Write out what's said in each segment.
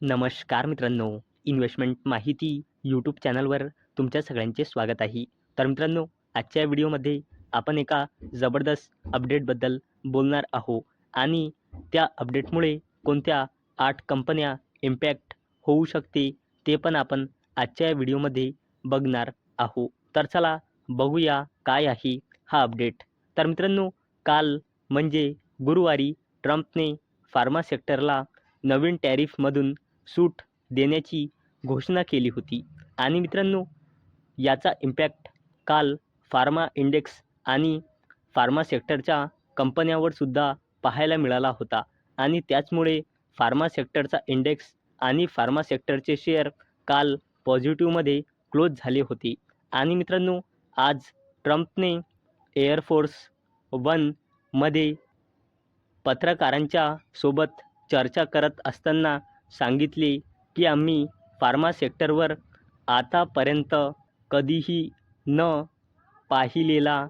नमस्कार मित्रांनो. इन्व्हेस्टमेंट माहिती यूट्यूब चॅनलवर तुमच्या सगळ्यांचे स्वागत आहे. तर मित्रांनो आजच्या व्हिडिओमध्ये आपण एका जबरदस्त अपडेटबद्दल बोलणार आहो आणि त्या अपडेटमुळे कोणत्या आठ कंपन्या इम्पॅक्ट होऊ शकते ते पण आपण आजच्या व्हिडिओमध्ये बघणार आहो तर चला बघूया काय आहे हा अपडेट. तर मित्रांनो काल म्हणजे गुरुवारी ट्रम्पने फार्मा सेक्टरला नवीन टॅरिफमधून सूट देण्याची घोषणा केली होती. आणि मित्रांनो याचा इम्पॅक्ट काल फार्मा इंडेक्स आणि फार्मा सेक्टरच्या कंपन्यावर सुद्धा पाहायला मिळाला होता. आणि त्याचमुळे फार्मा सेक्टरचा इंडेक्स आणि फार्मा सेक्टरचे शेअर काल पॉझिटिव्हमध्ये क्लोज झाले होते. आणि मित्रांनो आज ट्रम्पने एअरफोर्स वनमध्ये पत्रकारांच्या सोबत चर्चा करत असताना सांगितले की आम्ही फार्मा सेक्टरवर आतापर्यंत कधीही न पाहिलेला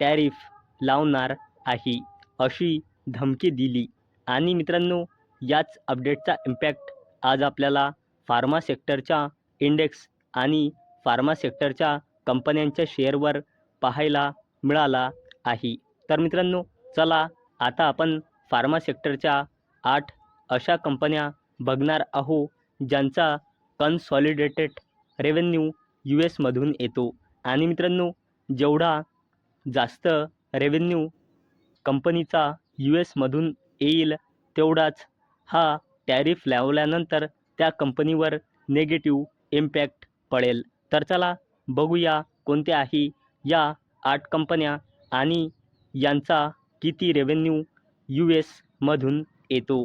टॅरिफ लावणार आहे अशी धमकी दिली. आणि मित्रांनो याच अपडेटचा इम्पॅक्ट आज आपल्याला फार्मा सेक्टरच्या इंडेक्स आणि फार्मा सेक्टरच्या कंपन्यांच्या शेअरवर पाहायला मिळाला आहे. तर मित्रांनो चला आता आपण फार्मा सेक्टरच्या आठ अशा कंपन्या बघणार आहो ज्यांचा कन्सॉलिडेटेड रेव्हेन्यू यू एसमधून येतो. आणि मित्रांनो जेवढा जास्त रेव्हेन्यू कंपनीचा यू एसमधून येईल तेवढाच हा टॅरिफ लावल्यानंतर त्या कंपनीवर नेगेटिव्ह इम्पॅक्ट पडेल. तर चला बघूया कोणत्या आहे या आठ कंपन्या आणि यांचा किती रेव्हेन्यू यू एसमधून येतो.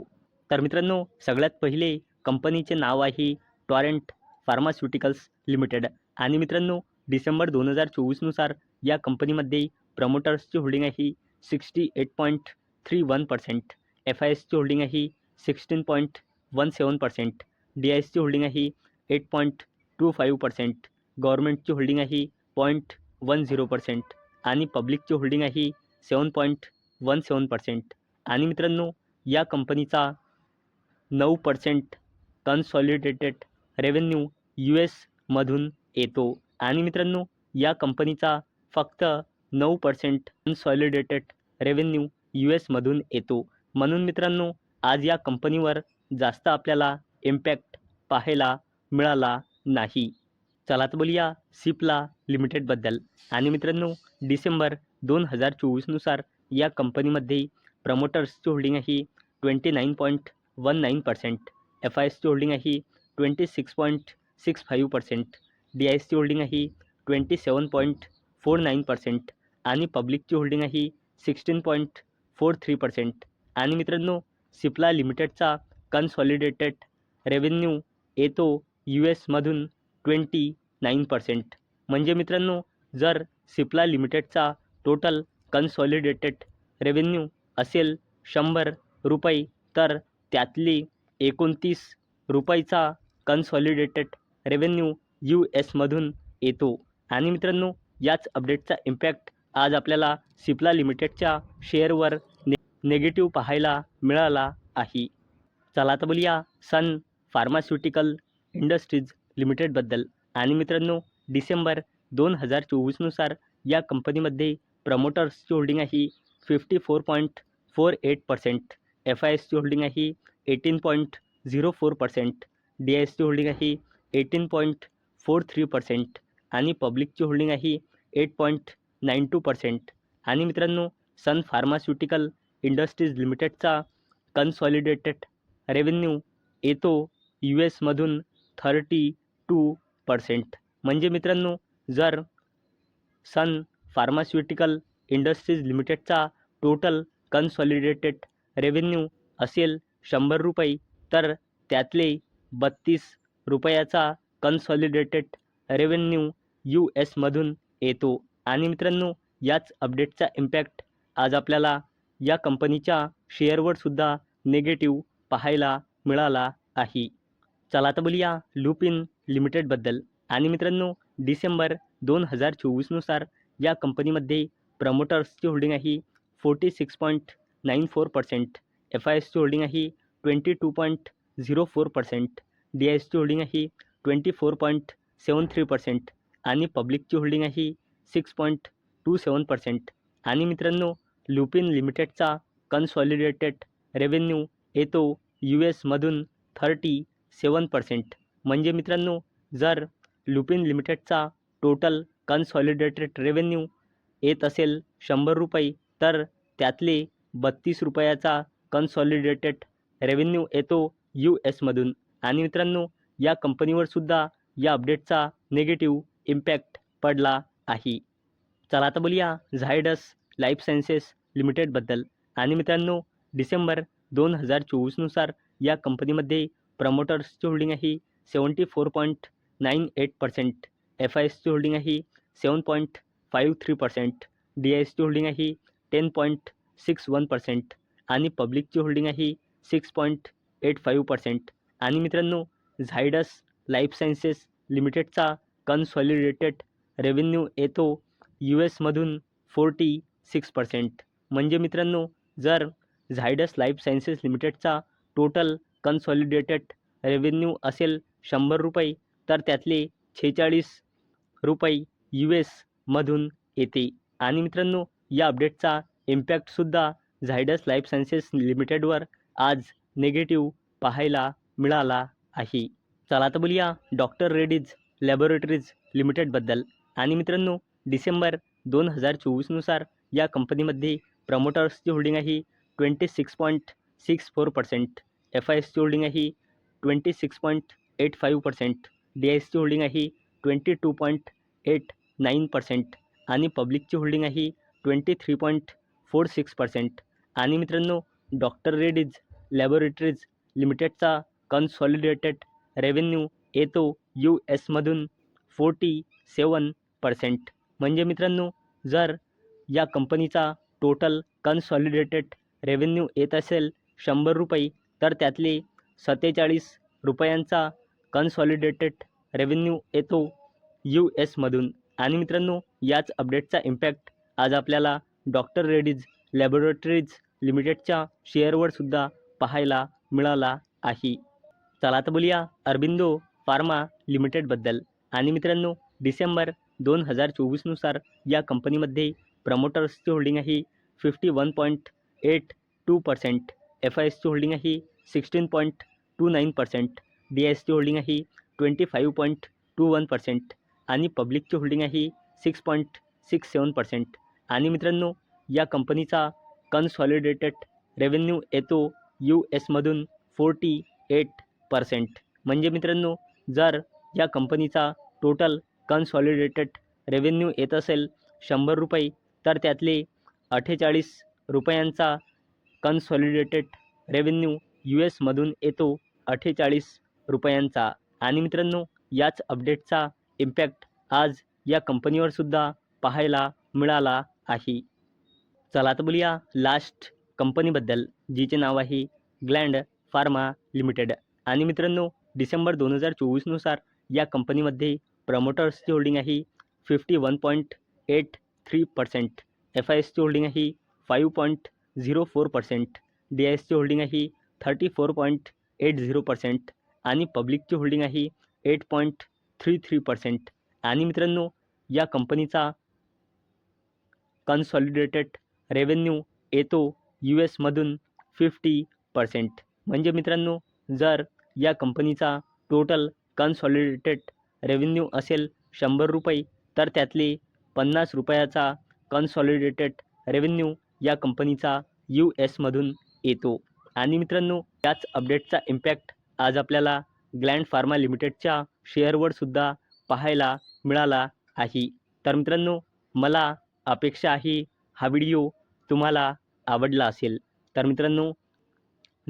तर मित्रांनो सगळ्यात पहिले कंपनीचे नाव आहे टॉरेंट फार्मास्युटिकल्स लिमिटेड. आणि मित्रांनो डिसेंबर दोन हजार चोवीसनुसार या कंपनीमध्ये प्रमोटर्सची होल्डिंग आहे sixty eight point three one percent F I एसची होल्डिंग आहे sixteen point one seven percent D I एसची होल्डिंग आहे eight point two five percent गव्हर्मेंटची holding आहे पॉईंट वन झिरो पर्सेंट आणि पब्लिकची होल्डिंग आहे seven point one seven percent. आणि मित्रांनो या कंपनीचा नऊ पर्सेंट कन्सॉलिडेटेड रेव्हेन्यू यू एसमधून येतो. आणि मित्रांनो या कंपनीचा फक्त नऊ पर्सेंट कन्सॉलिडेटेड रेव्हेन्यू यू एसमधून येतो. म्हणून मित्रांनो आज या कंपनीवर जास्त आपल्याला इम्पॅक्ट पाहायला मिळाला नाही. चला तर बोलूया सिप्ला लिमिटेडबद्दल आणि मित्रांनो डिसेंबर दोन हजार चोवीसनुसार या कंपनीमध्ये प्रमोटर्सची होल्डिंग आहे twenty nine point one nine percent F I एसची होल्डिंग आहे twenty six point six five percent D I एसची होल्डिंग आहे twenty seven point four nine percent आणि पब्लिकची होल्डिंग आहे sixteen point four three percent आणि मित्रांनो सिप्ला लिमिटेडचा कन्सॉलिडेटेड रेव्हेन्यू येतो यू एसमधून ट्वेंटी नाईन पर्सेंट म्हणजे मित्रांनो जर सिप्ला लिमिटेडचा टोटल कन्सॉलिडेटेड रेव्हेन्यू असेल शंभर रुपये तर त्यातली एकोणतीस रुपयाचा कन्सॉलिडेटेड रेव्हेन्यू यू एसमधून येतो. आणि मित्रांनो याच अपडेटचा इम्पॅक्ट आज आपल्याला सिप्ला लिमिटेडच्या शेअरवर ने नेगेटिव्ह पाहायला मिळाला आहे. चला तर बोलूया सन फार्मास्युटिकल इंडस्ट्रीज लिमिटेडबद्दल आणि मित्रांनो डिसेंबर दोन हजार चोवीसनुसार या कंपनीमध्ये प्रमोटर्सची होल्डिंग आहे fifty four point four eight percent F I एसची होल्डिंग आहे eighteen point zero four percent D I एसची होल्डिंग आहे eighteen point four three percent आणि पब्लिकची होल्डिंग आहे eight point nine two percent आणि मित्रांनो सन फार्मास्युटिकल इंडस्ट्रीज लिमिटेडचा कन्सॉलिडेटेड रेव्हेन्यू येतो यू एसमधून थर्टी टू पर्सेंट म्हणजे मित्रांनो जर सन फार्मास्युटिकल इंडस्ट्रीज लिमिटेडचा टोटल कन्सॉलिडेटेड रेव्हेन्यू असेल शंभर रुपये तर त्यातले बत्तीस रुपयाचा कन्सॉलिडेटेड रेव्हेन्यू यू एसमधून येतो. आणि मित्रांनो याच अपडेटचा इम्पॅक्ट आज आपल्याला या कंपनीच्या शेअरवरसुद्धा निगेटिव्ह पाहायला मिळाला आहे. चला आता बोलूया लुपिन लिमिटेडबद्दल आणि मित्रांनो डिसेंबर दोन हजार चोवीसनुसार या कंपनीमध्ये प्रमोटर्सची होल्डिंग आहे forty six point nine four percent F I एसची होल्डिंग आहे twenty two point zero four percent D I एसची होल्डिंग आहे twenty four point seven three percent आणि पब्लिकची होल्डिंग आहे six point two seven percent. आणि मित्रांनो लुपिन लिमिटेडचा कन्सॉलिडेटेड रेव्हेन्यू येतो यू एसमधून थर्टी सेवन पर्सेंट. म्हणजे मित्रांनो जर लुपिन लिमिटेडचा टोटल कन्सॉलिडेटेड रेव्हेन्यू येत असेल शंभर रुपये तर त्यातले बत्तीस रुपयाचा कन्सॉलिडेटेड रेव्हेन्यू येतो यू एसमधून आणि मित्रांनो या कंपनीवर सुद्धा या अपडेटचा निगेटिव्ह इम्पॅक्ट पडला आहे. चला आता बोलूया झायडस लाईफ सायन्सेस लिमिटेडबद्दल आणि मित्रांनो डिसेंबर दोन हजार चोवीसनुसार या कंपनीमध्ये प्रमोटर्सची होल्डिंग आहे seventy four point nine eight percent F I एसची होल्डिंग आहे seven point five three percent D I एसची होल्डिंग आहे ten point six one percent आणि पब्लिकची होल्डिंग आहे six point eight five percent. आणि मित्रांनो झायडस लाईफ सायन्सेस लिमिटेडचा कन्सॉलिडेटेड रेव्हेन्यू येतो यू एसमधून फोर्टी सिक्स पर्सेंट. म्हणजे मित्रांनो जर झायडस लाईफ सायन्सेस लिमिटेडचा टोटल कन्सॉलिडेटेड रेव्हेन्यू असेल शंभर रुपये तर त्यातले छेचाळीस रुपये यू एसमधून येते. आणि मित्रांनो या अपडेटचा इम्पॅक्टसुद्धा झायडस लाईफ सायन्सेस लिमिटेडवर आज निगेटिव्ह पाहायला मिळाला आहे. चला तर बोलूया डॉक्टर रेडीज लॅबोरेटरीज लिमिटेडबद्दल आणि मित्रांनो डिसेंबर दोन हजार चोवीसनुसार या कंपनीमध्ये प्रमोटर्सची होल्डिंग आहे twenty six point six four percent F I एसची होल्डिंग आहे twenty six point eight five percent D I एसची होल्डिंग आहे twenty two point eight nine percent आणि पब्लिकची होल्डिंग आहे twenty three point four six percent. आणि मित्रांनो doctor Reddy's laboratories लिमिटेडचा कन्सॉलिडेटेड रेव्हेन्यू येतो यू एसमधून फोर्टी सेवन पर्सेंट. म्हणजे मित्रांनो जर या कंपनीचा टोटल कन्सॉलिडेटेड रेव्हेन्यू येत असेल शंभर रुपये तर त्यातले सत्तेचाळीस रुपयांचा कन्सॉलिडेटेड रेव्हेन्यू येतो यू एसमधून. आणि मित्रांनो याच अपडेटचा इम्पॅक्ट आज आपल्याला डॉक्टर रेडीज लॅबोरेटरीज लिमिटेडच्या शेअरवर सुद्धा पाहायला मिळाला आहे. चला तर बोलूया अरबिंदो फार्मा लिमिटेडबद्दल. आणि मित्रांनो डिसेंबर दोन हजार चोवीसनुसार या कंपनीमध्ये प्रमोटर्सची होल्डिंग आहे fifty one point eight two percent F I एसची होल्डिंग आहे sixteen point two nine percent D I एसची होल्डिंग आहे twenty five point two one percent आणि पब्लिकची होल्डिंग आहे six point six seven percent. आणि मित्रांनो या कंपनीचा कन्सॉलिडेटेड रेव्हेन्यू येतो यू एसमधून फोर्टी एट पर्सेंट म्हणजे मित्रांनो जर या कंपनीचा टोटल कन्सॉलिडेटेड रेव्हेन्यू येत असेल शंभर रुपये तर त्यातले अठ्ठेचाळीस रुपयांचा कन्सॉलिडेटेड रेव्हेन्यू यू एसमधून येतो अठ्ठेचाळीस रुपयांचा. आणि मित्रांनो याच अपडेटचा इम्पॅक्ट आज या कंपनीवरसुद्धा पाहायला मिळाला. आहे. चला आता बोलूया लास्ट कंपनीबद्दल जिचे नाव आहे ग्लँड फार्मा लिमिटेड. आणि मित्रांनो डिसेंबर दोन हजार चोवीसनुसार या कंपनीमध्ये प्रमोटर्सची होल्डिंग आहे fifty one point eight three percent F I एसची होल्डिंग आहे five point zero four percent D I एसची होल्डिंग आहे thirty four point eight zero percent आणि पब्लिकची होल्डिंग आहे eight point three three percent आणि मित्रांनो या कंपनीचा कन्सॉलिडेटेड रेव्हेन्यू येतो यू एसमधून फिफ्टी पर्सेंट म्हणजे मित्रांनो जर या कंपनीचा टोटल कन्सॉलिडेटेड रेव्हेन्यू असेल शंभर रुपये तर त्यातले पन्नास रुपयाचा कन्सॉलिडेटेड रेव्हेन्यू या कंपनीचा यू एसमधून येतो. आणि मित्रांनो याच अपडेटचा इम्पॅक्ट आज आपल्याला ग्लँड फार्मा लिमिटेडच्या शेअरवरसुद्धा पाहायला मिळाला आहे. तर मित्रांनो मला अपेक्षा आहे हा व्हिडिओ तुम्हाला आवडला असेल. तर मित्रांनो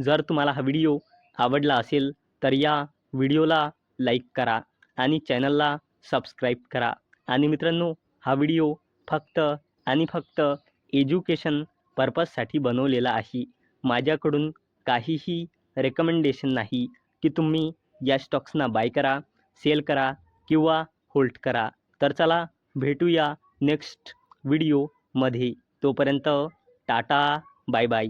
जर तुम्हाला हा व्हिडिओ आवडला असेल तर या व्हिडिओला लाईक करा आणि चॅनलला सबस्क्राईब करा. आणि मित्रांनो हा व्हिडिओ फक्त आणि फक्त एज्युकेशन पर्पजसाठी बनवलेला आहे. माझ्याकडून काहीही रेकमेंडेशन नाही की तुम्ही या स्टॉक्सना बाय करा सेल करा किंवा होल्ड करा. तर चला भेटूया नेक्स्ट व्हिडिओमध्ये. तोपर्यंत टाटा बाय बाय.